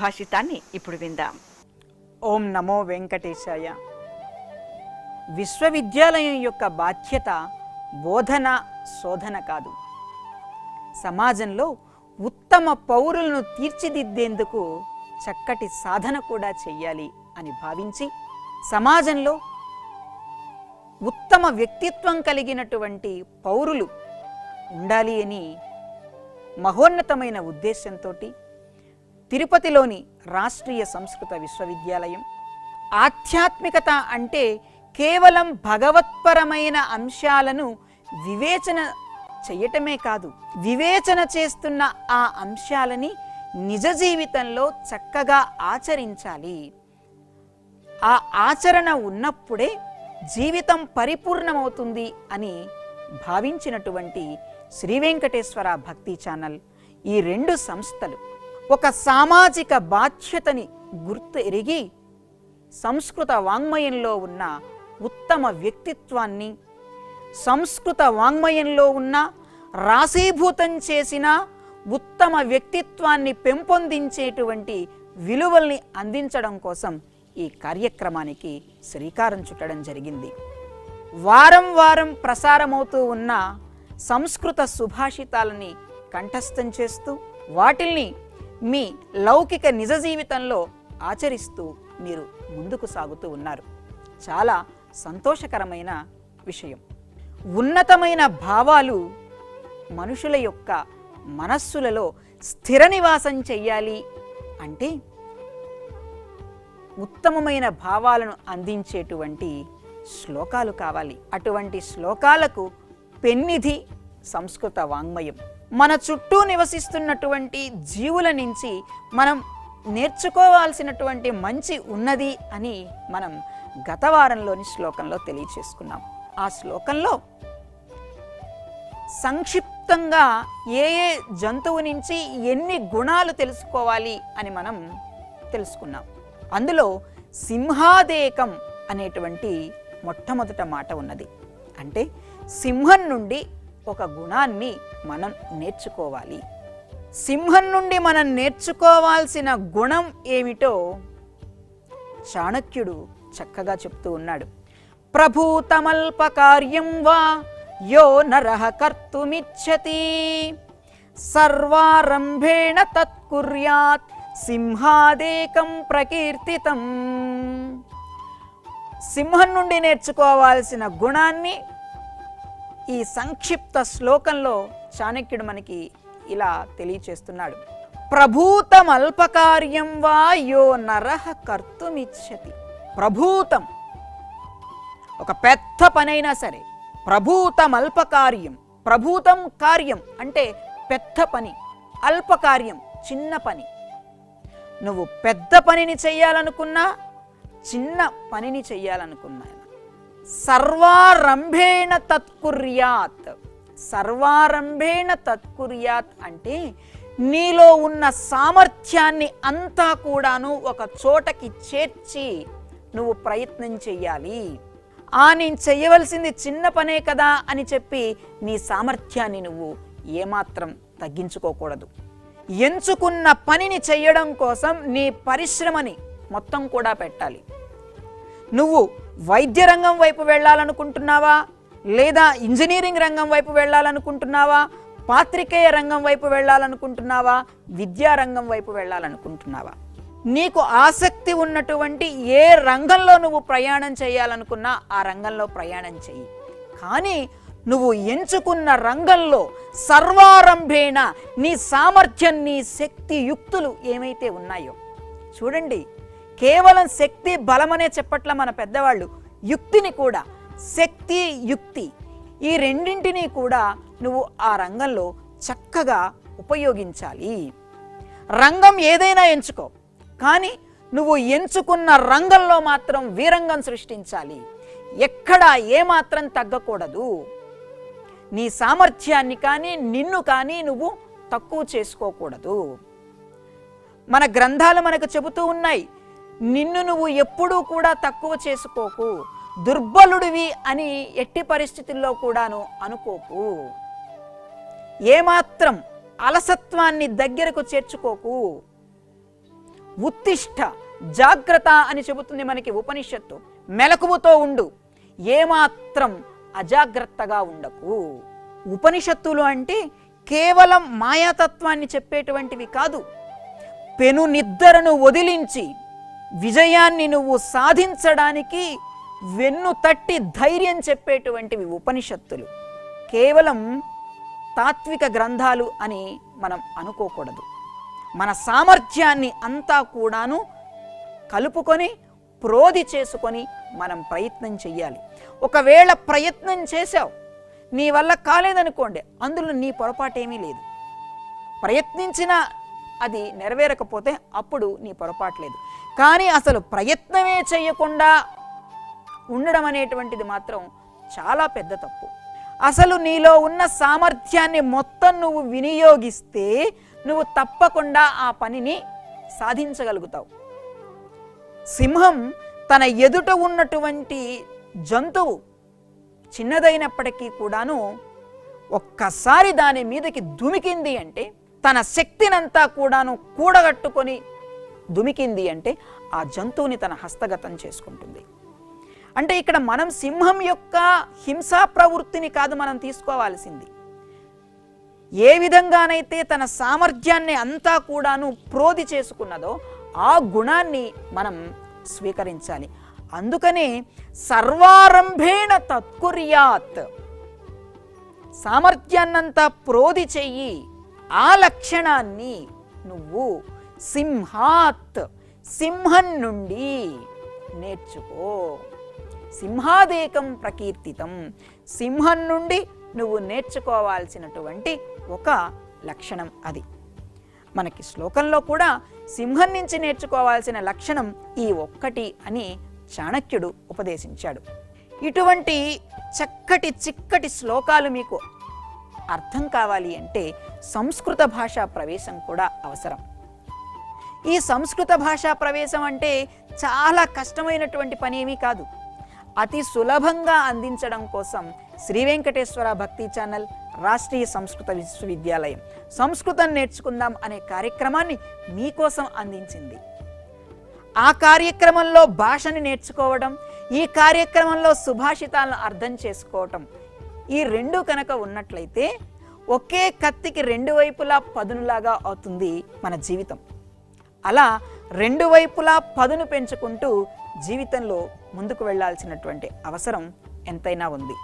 భాషితాన్ని ఇప్పుడు విందాం. ఓం నమో వెంకటేశాయ. విశ్వవిద్యాలయం యొక్క బాధ్యత బోధన శోధన కాదు. సమాజంలో ఉత్తమ పౌరులను తీర్చిదిద్దేందుకు చక్కటి సాధన కూడా చెయ్యాలి అని భావించి సమాజంలో ఉత్తమ వ్యక్తిత్వం కలిగినటువంటి పౌరులు ఉండాలి అని మహోన్నతమైన ఉద్దేశంతో తిరుపతిలోని రాష్ట్రీయ సంస్కృత విశ్వవిద్యాలయం. ఆధ్యాత్మికత అంటే కేవలం భగవత్పరమైన అంశాలను వివేచన చేయటమే కాదు వివేచన చేస్తున్న ఆ అంశాలని నిజ జీవితంలో చక్కగా ఆచరించాలి. ఆ ఆచరణ ఉన్నప్పుడే జీవితం పరిపూర్ణమవుతుంది అని భావించినటువంటి శ్రీ వెంకటేశ్వర భక్తి ఛానల్ ఈ రెండు సంస్థలు. ఒక సామాజిక బాధ్యతని గుర్తు ఎరిగి సంస్కృత వాంగ్మయంలో ఉన్న ఉత్తమ వ్యక్తిత్వాన్ని సంస్కృత వాంగ్మయంలో ఉన్న రాశీభూతం చేసిన ఉత్తమ వ్యక్తిత్వాన్ని పెంపొందించేటువంటి విలువల్ని అందించడం కోసం ఈ కార్యక్రమానికి శ్రీకారం చుట్టడం జరిగింది. వారం వారం ప్రసారమవుతూ ఉన్న సంస్కృత సుభాషితాలని కంఠస్థం చేస్తూ వాటిల్ని మీ లౌకిక నిజ జీవితంలో ఆచరిస్తూ మీరు ముందుకు సాగుతూ ఉన్నారు. చాలా సంతోషకరమైన విషయం. ఉన్నతమైన భావాలు మనుషుల యొక్క మనస్సులలో స్థిర నివాసం చెయ్యాలి అంటే ఉత్తమమైన భావాలను అందించేటువంటి శ్లోకాలు కావాలి. అటువంటి శ్లోకాలకు పెన్నిధి సంస్కృత వాంగ్మయం. మన చుట్టూ నివసిస్తున్నటువంటి జీవుల నుంచి మనం నేర్చుకోవాల్సినటువంటి మంచి ఉన్నది అని మనం గత వారంలోని శ్లోకంలో తెలియచేసుకున్నాం. ఆ శ్లోకంలో సంక్షిప్తంగా ఏ ఏ జంతువు నుంచి ఎన్ని గుణాలు తెలుసుకోవాలి అని మనం తెలుసుకున్నాం. అందులో సింహాదేకం అనేటువంటి మొట్టమొదట మాట ఉన్నది. అంటే సింహం నుండి ఒక గుణాన్ని మనం నేర్చుకోవాలి. సింహం నుండి మనం నేర్చుకోవాల్సిన గుణం ఏమిటో చాణక్యుడు చక్కగా చెప్తూ ఉన్నాడు. ప్రభూతమల్ప కార్యం వా యో నరః కర్తుమిచ్చతి. సర్వారంభేణ తత్కుర్యాత్ సింహాదేకం ప్రకీర్తితం. సింహం నుండి నేర్చుకోవాల్సిన గుణాన్ని ఈ సంక్షిప్త శ్లోకంలో చాణక్యుడు మనకి ఇలా తెలియచేస్తున్నాడు. ప్రభూతం అల్పకార్యం వా యో నరహ కర్తుమిచ్చతి. ప్రభూతం. ఒక పెద్ద పనైనా సరే ప్రభూతం అల్పకార్యం. ప్రభూతం కార్యం అంటే పెద్ద పని అల్పకార్యం చిన్న పని. నువ్వు పెద్ద పనిని చెయ్యాలనుకున్నా చిన్న పనిని చెయ్యాలనుకున్నాను. సర్వారంభేణ తత్కుర్యాత్. సర్వారంభేణ తత్కుర్యాత్ అంటే నీలో ఉన్న సామర్థ్యాన్ని అంతా కూడాను ఒక చోటకి చేర్చి నువ్వు ప్రయత్నం చెయ్యాలి. ఆ నేను చెయ్యవలసింది చిన్న పనే కదా అని చెప్పి నీ సామర్థ్యాన్ని నువ్వు ఏమాత్రం తగ్గించుకోకూడదు. ఎంచుకున్న పనిని చెయ్యడం కోసం నీ పరిశ్రమని మొత్తం కూడా పెట్టాలి. నువ్వు వైద్య రంగం వైపు వెళ్ళాలనుకుంటున్నావా? లేదా ఇంజనీరింగ్ రంగం వైపు వెళ్ళాలనుకుంటున్నావా? పాత్రికేయ రంగం వైపు వెళ్ళాలనుకుంటున్నావా? విద్యా రంగం వైపు వెళ్ళాలనుకుంటున్నావా? నీకు ఆసక్తి ఉన్నటువంటి ఏ రంగంలో నువ్వు ప్రయాణం చేయాలనుకున్నా ఆ రంగంలో ప్రయాణం చెయ్యి. కానీ నువ్వు ఎంచుకున్న రంగంలో సర్వారంభేణ నీ సామర్థ్యం నీ శక్తి యుక్తులు ఏమైతే ఉన్నాయో చూడండి. కేవలం శక్తి బలమనే చెప్పట్ల మన పెద్దవాళ్ళు. యుక్తిని కూడా శక్తి యుక్తి. ఈ రెండింటినీ కూడా నువ్వు ఆ రంగంలో చక్కగా ఉపయోగించాలి. రంగం ఏదైనా ఎంచుకో కానీ నువ్వు ఎంచుకున్న రంగంలో మాత్రం వీరంగం సృష్టించాలి. ఎక్కడ ఏమాత్రం తగ్గకూడదు. నీ సామర్థ్యాన్ని కానీ నిన్ను కానీ నువ్వు తక్కువ చేసుకోకూడదు. మన గ్రంథాలు మనకు చెబుతూ ఉన్నాయి నిన్ను నువ్వు ఎప్పుడూ కూడా తక్కువ చేసుకోకు దుర్బలుడివి అని ఎట్టి పరిస్థితుల్లో కూడాను అనుకోకు. ఏమాత్రం అలసత్వాన్ని దగ్గరకు చేర్చుకోకు. ఉత్తిష్ట జాగ్రత్త అని చెబుతుంది మనకి ఉపనిషత్తు. మెలకువతో ఉండు ఏమాత్రం అజాగ్రత్తగా ఉండకు. ఉపనిషత్తులు అంటే కేవలం మాయాతత్వాన్ని చెప్పేటువంటివి కాదు. పెను నిద్దరను వదిలించి విజయాన్ని నువ్వు సాధించడానికి వెన్ను తట్టి ధైర్యం చెప్పేటువంటివి ఉపనిషత్తులు. కేవలం తాత్విక గ్రంథాలు అని మనం అనుకోకూడదు. మన సామర్థ్యాన్ని అంతా కూడాను కలుపుకొని ప్రోధి చేసుకొని మనం ప్రయత్నం చెయ్యాలి. ఒకవేళ ప్రయత్నం చేశావు నీ వల్ల కాలేదనుకోండి అందులో నీ పొరపాటేమీ లేదు. ప్రయత్నించినా అది నెరవేరకపోతే అప్పుడు నీ పొరపాటు లేదు. కానీ అసలు ప్రయత్నమే చేయకుండా ఉండడం అనేటువంటిది మాత్రం చాలా పెద్ద తప్పు. అసలు నీలో ఉన్న సామర్థ్యాన్ని మొత్తం నువ్వు వినియోగిస్తే నువ్వు తప్పకుండా ఆ పనిని సాధించగలుగుతావు. సింహం తన ఎదుట ఉన్నటువంటి జంతువు చిన్నదైనప్పటికీ కూడాను ఒక్కసారి దాని మీదకి దుమికింది అంటే తన శక్తినంతా కూడాను కూడగట్టుకొని దుమికింది అంటే ఆ జంతువుని తన హస్తగతం చేసుకుంటుంది. అంటే ఇక్కడ మనం సింహం యొక్క హింసా ప్రవృత్తిని కాదు మనం తీసుకోవాల్సింది. ఏ విధంగానైతే తన సామర్థ్యాన్ని అంతా కూడాను ప్రోధి చేసుకున్నదో ఆ గుణాన్ని మనం స్వీకరించాలి. అందుకనే సర్వారంభేణ తత్కుర్యాత్. సామర్థ్యాన్నంతా ప్రోధి చెయ్యి. ఆ లక్షణాన్ని నువ్వు సింహాత్ సింహం నుండి నేర్చుకో. సింహాదేకం ప్రకీర్తితం. సింహం నుండి నువ్వు నేర్చుకోవాల్సినటువంటి ఒక లక్షణం అది. మనకి శ్లోకంలో కూడా సింహం నుంచి నేర్చుకోవాల్సిన లక్షణం ఈ ఒక్కటి అని చాణక్యుడు ఉపదేశించాడు. ఇటువంటి చక్కటి చిక్కటి శ్లోకాలు మీకు అర్థం కావాలి అంటే సంస్కృత భాషా ప్రవేశం కూడా అవసరం. ఈ సంస్కృత భాషా ప్రవేశం అంటే చాలా కష్టమైనటువంటి పని ఏమీ కాదు. అతి సులభంగా అందించడం కోసం శ్రీ వెంకటేశ్వర భక్తి ఛానల్ రాష్ట్రీయ సంస్కృత విశ్వవిద్యాలయం సంస్కృతం నేర్చుకుందాం అనే కార్యక్రమాన్ని మీకోసం అందించింది. ఆ కార్యక్రమంలో భాషని నేర్చుకోవడం ఈ కార్యక్రమంలో సుభాషితాలను అర్థం చేసుకోవటం ఈ రెండు కనుక ఉన్నట్లయితే ఒకే కత్తికి రెండు వైపులా పదునులాగా అవుతుంది మన జీవితం. అలా రెండు వైపులా పదును పెంచుకుంటూ జీవితంలో ముందుకు వెళ్ళాల్సినటువంటి అవసరం ఎంతైనా ఉంది.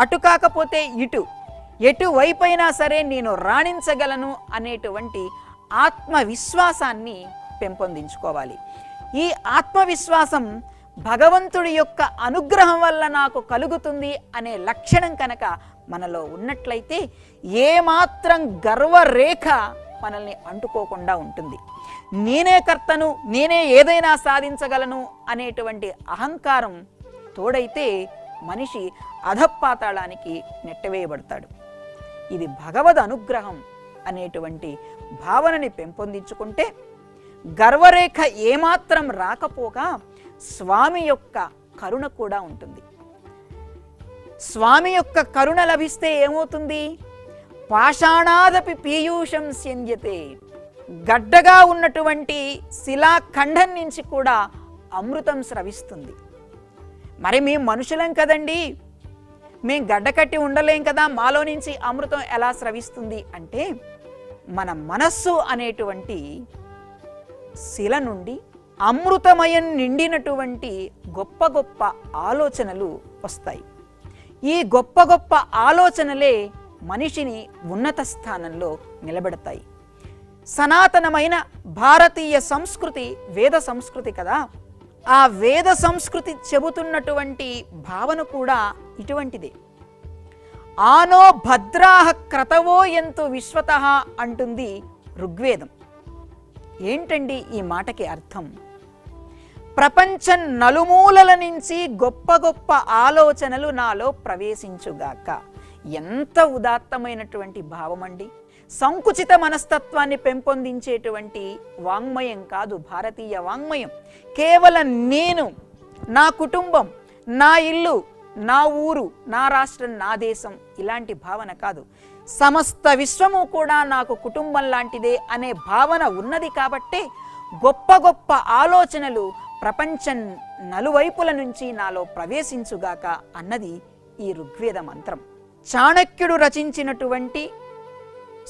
అటు కాకపోతే ఇటు ఎటువైపైనా సరే నేను రాణించగలను అనేటువంటి ఆత్మవిశ్వాసాన్ని పెంపొందించుకోవాలి. ఈ ఆత్మవిశ్వాసం భగవంతుడి యొక్క అనుగ్రహం వల్ల నాకు కలుగుతుంది అనే లక్షణం కనుక మనలో ఉన్నట్లయితే ఏమాత్రం గర్వరేఖ మనల్ని అంటుకోకుండా ఉంటుంది. నేనే కర్తను నేనే ఏదైనా సాధించగలను అనేటువంటి అహంకారం తోడైతే మనిషి అధపాతాళానికి నెట్టవేయబడతాడు. ఇది భగవద్ అనుగ్రహం అనేటువంటి భావనని పెంపొందించుకుంటే గర్వరేఖ ఏమాత్రం రాకపోగా స్వామి యొక్క కరుణ కూడా ఉంటుంది. స్వామి యొక్క కరుణ లభిస్తే ఏమవుతుంది? పాషాణాదపి పీయూషం స్యంద్యతే. గడ్డగా ఉన్నటువంటి శిలాఖండం నుంచి కూడా అమృతం స్రవిస్తుంది. మరి మేము మనుషులం కదండి. మేం గడ్డ కట్టి ఉండలేం కదా మాలో నుంచి అమృతం ఎలా స్రవిస్తుంది అంటే మన మనస్సు అనేటువంటి శిల నుండి అమృతమయం నిండినటువంటి గొప్ప గొప్ప ఆలోచనలు వస్తాయి. ఈ గొప్ప గొప్ప ఆలోచనలే మనిషిని ఉన్నత స్థానంలో నిలబెడతాయి. సనాతనమైన భారతీయ సంస్కృతి వేద సంస్కృతి కదా. ఆ వేద సంస్కృతి చెబుతున్నటువంటి భావన కూడా ఇటువంటిదే. ఆనో భద్రాహ క్రతవో ఎంతో విశ్వత అంటుంది ఋగ్వేదం. ఏంటండి ఈ మాటకి అర్థం? ప్రపంచం నలుమూలల నుంచి గొప్ప గొప్ప ఆలోచనలు నాలో ప్రవేశించుగాక. ఎంత ఉదాత్తమైనటువంటి భావమండి. సంకుచిత మనస్తత్వాన్ని పెంపొందించేటువంటి వాంగ్మయం కాదు భారతీయ వాంగ్మయం. కేవలం నేను నా కుటుంబం నా ఇల్లు నా ఊరు నా రాష్ట్రం నా దేశం ఇలాంటి భావన కాదు. సమస్త విశ్వము కూడా నాకు కుటుంబం లాంటిదే అనే భావన ఉన్నది కాబట్టే గొప్ప గొప్ప ఆలోచనలు ప్రపంచం నలువైపుల నుంచి నాలో ప్రవేశించుగాక అన్నది ఈ ఋగ్వేద మంత్రం. చాణక్యుడు రచించినటువంటి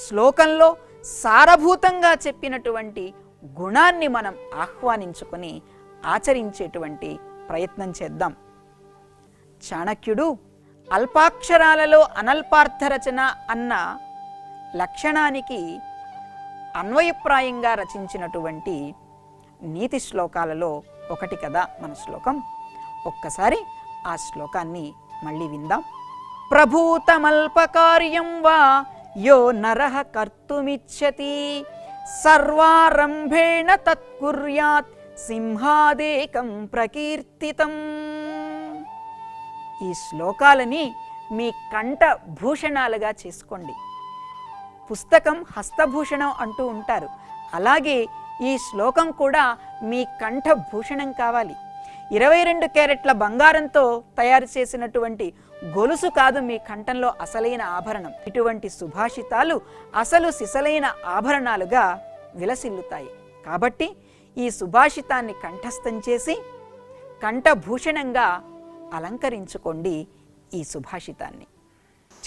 శ్లోకంలో సారభూతంగా చెప్పినటువంటి గుణాన్ని మనం ఆహ్వానించుకొని ఆచరించేటువంటి ప్రయత్నం చేద్దాం. చాణక్యుడు అల్పాక్షరాలలో అనల్పార్థ రచన అన్న లక్షణానికి అన్వయప్రాయంగా రచించినటువంటి నీతి శ్లోకాలలో ఒకటి కదా మన శ్లోకం. ఒక్కసారి ఆ శ్లోకాన్ని మళ్ళీ విందాం. ప్రభూతమల్పకార్యం వా? యో నరః కర్తుమిచ్చతి. సర్వారంభేణ తత్కుర్యాత్ సింహాదేకం ప్రకీర్తితం. ఈ శ్లోకాలని మీ కంఠ భూషణాలుగా చేసుకోండి. పుస్తకం హస్తభూషణం అంటూ ఉంటారు. అలాగే ఈ శ్లోకం కూడా మీ కంఠభూషణం కావాలి. ఇరవై రెండు క్యారెట్ల బంగారంతో తయారు చేసినటువంటి గొలుసు కాదు మీ కంఠంలో అసలైన ఆభరణం. ఇటువంటి సుభాషితాలు అసలు సిసలైన ఆభరణాలుగా విలసిల్లుతాయి. కాబట్టి ఈ సుభాషితాన్ని కంఠస్థం చేసి కంఠభూషణంగా అలంకరించుకోండి ఈ సుభాషితాన్ని.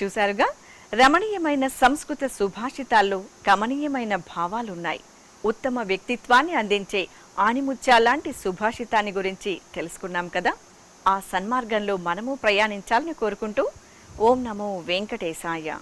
చూశారుగా? రమణీయమైన సంస్కృత సుభాషితాల్లో కమనీయమైన భావాలున్నాయి. ఉత్తమ వ్యక్తిత్వాన్ని అందించే ఆణిముత్యాలాంటి సుభాషితాన్ని గురించి తెలుసుకున్నాం కదా? ఆ సన్మార్గంలో మనము ప్రయాణించాలని కోరుకుంటూ ఓం నమో వెంకటేశాయ.